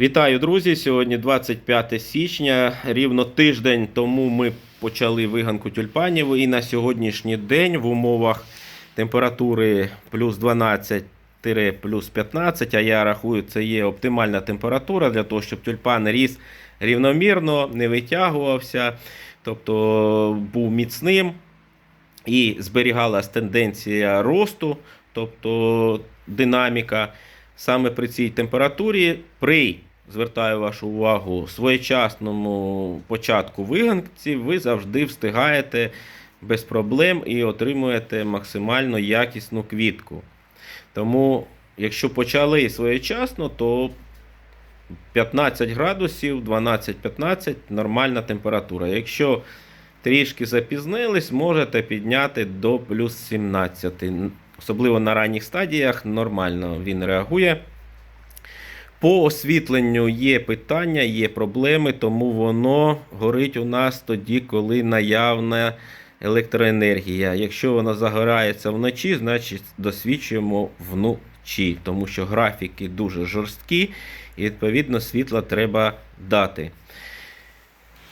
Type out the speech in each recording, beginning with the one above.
Вітаю, друзі! Сьогодні 25 січня. Рівно тиждень тому ми почали виганку тюльпанів. І на сьогоднішній день в умовах температури плюс 12 плюс 15, а я рахую, це є оптимальна температура для того, щоб тюльпан ріс рівномірно, не витягувався, тобто був міцним і зберігалась тенденція росту, тобто динаміка. Саме при цій температурі, при, звертаю вашу увагу, своєчасному початку виганці, ви завжди встигаєте без проблем і отримуєте максимально якісну квітку. Тому, якщо почали своєчасно, то 15 градусів, 12-15 нормальна температура. Якщо трішки запізнились, можете підняти до плюс 17. Особливо на ранніх стадіях нормально він реагує. По освітленню є питання, є проблеми, тому воно горить у нас тоді, коли наявна електроенергія. Якщо вона загорається вночі, значить досвідчуємо вночі, тому що графіки дуже жорсткі і відповідно світла треба дати.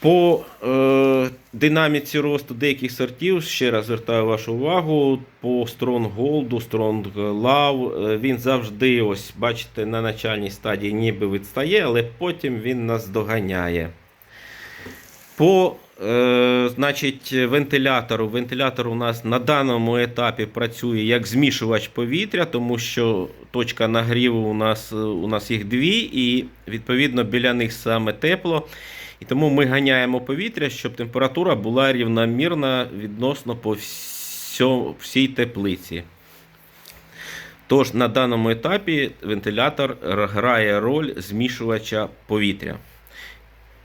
По е, динаміці росту деяких сортів, ще раз звертаю вашу увагу, по Strong Love, е, він завжди, ось, бачите, на начальній стадії ніби відстає, але потім він нас доганяє. По е, значить, вентилятору. Вентилятор у нас на даному етапі працює як змішувач повітря, тому що точка нагріву у нас, у нас їх дві, і відповідно біля них саме тепло. І тому ми ганяємо повітря, щоб температура була рівномірна відносно по всій теплиці. Тож на даному етапі вентилятор грає роль змішувача повітря.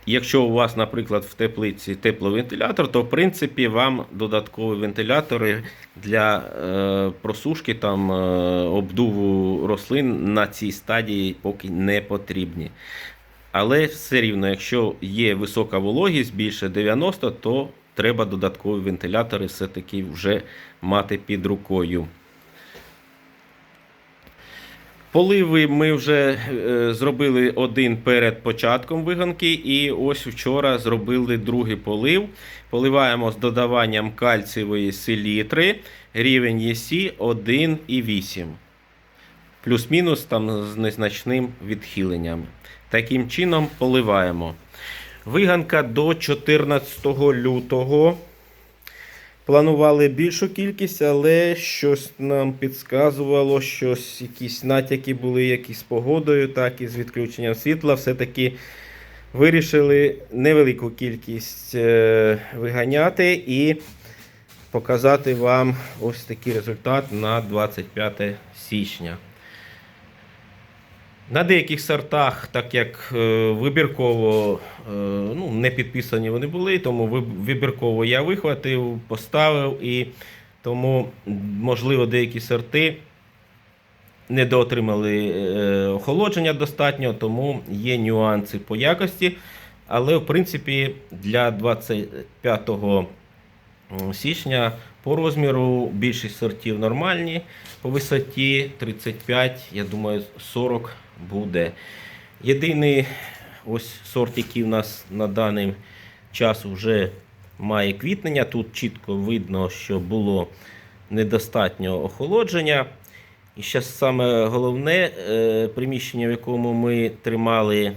Якщо у вас, наприклад, в теплиці тепловентилятор, то в принципі вам додаткові вентилятори для е, просушки там, е, обдуву рослин на цій стадії поки не потрібні. Але все рівно, якщо є висока вологість більше 90, то треба додаткові вентилятори все-таки вже мати під рукою. Поливи ми вже е, зробили один перед початком виганки, і ось вчора зробили другий полив. Поливаємо з додаванням кальцієвої селітри, рівень ЄСі 1,8. Плюс-мінус там з незначним відхиленням. Таким чином поливаємо. Виганка до 14 лютого. Планували більшу кількість, але щось нам підказувало, щось якісь натяки були, як і погодою, так і з відключенням світла. Все-таки вирішили невелику кількість е, виганяти і показати вам ось такий результат на 25 січня. На деяких сортах, так як е, вибірково е, ну, не підписані вони були, тому вибірково я вихватив, поставив і тому, можливо, деякі сорти недоотримали е, охолодження достатньо, тому є нюанси по якості. Але, в принципі, для 25 січня по розміру більшість сортів нормальні, по висоті 35, я думаю, 40 буде. Єдиний ось сорт, який у нас на даний час вже має квітнення. Тут чітко видно, що було недостатньо охолодження. І ще саме головне е, приміщення, в якому ми тримали е,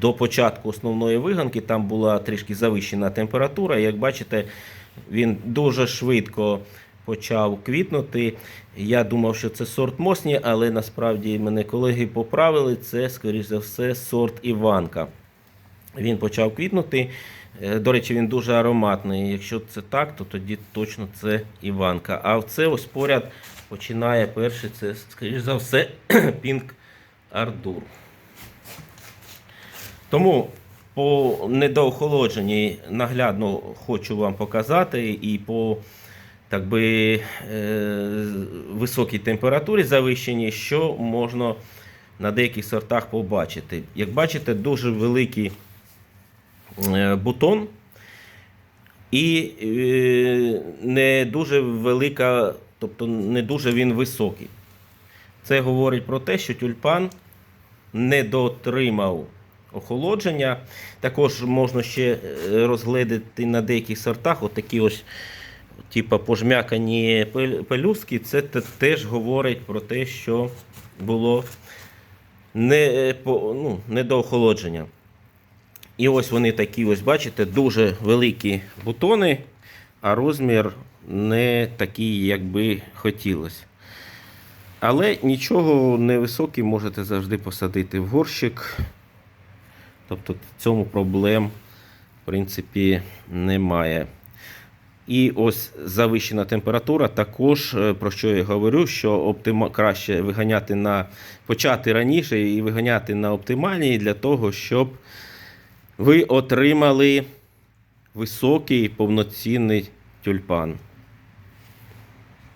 до початку основної виганки, там була трішки завищена температура. Як бачите, він дуже швидко почав квітнути. Я думав, що це сорт Мосні, але насправді мене колеги поправили. Це, скоріш за все, сорт Іванка. Він почав квітнути. Е, До речі, він дуже ароматний. Якщо це так, то тоді точно це Іванка. А це ось поряд починає перший, це, скоріш за все, Пінк Ардур. Тому по недоохолодженні наглядно хочу вам показати і по так би, е, високій температурі завищеній, що можна на деяких сортах побачити. Як бачите, дуже великий е, бутон і е, не дуже велика, тобто не дуже він високий. Це говорить про те, що тюльпан не дотримав охолодження. Також можна ще розгледіти на деяких сортах отакі ось типа пожмякані пелюстки. Це теж говорить про те, що було не, е, ну, не до охолодження. І ось вони такі, ось бачите, дуже великі бутони, а розмір не такий, як би хотілося. Але нічого невисокий можете завжди посадити в горщик. Тобто в цьому проблем, в принципі, немає. І ось завищена температура також, е, про що я говорю, що оптима... краще виганяти на почати раніше і виганяти на оптимальній для того, щоб ви отримали високий повноцінний тюльпан.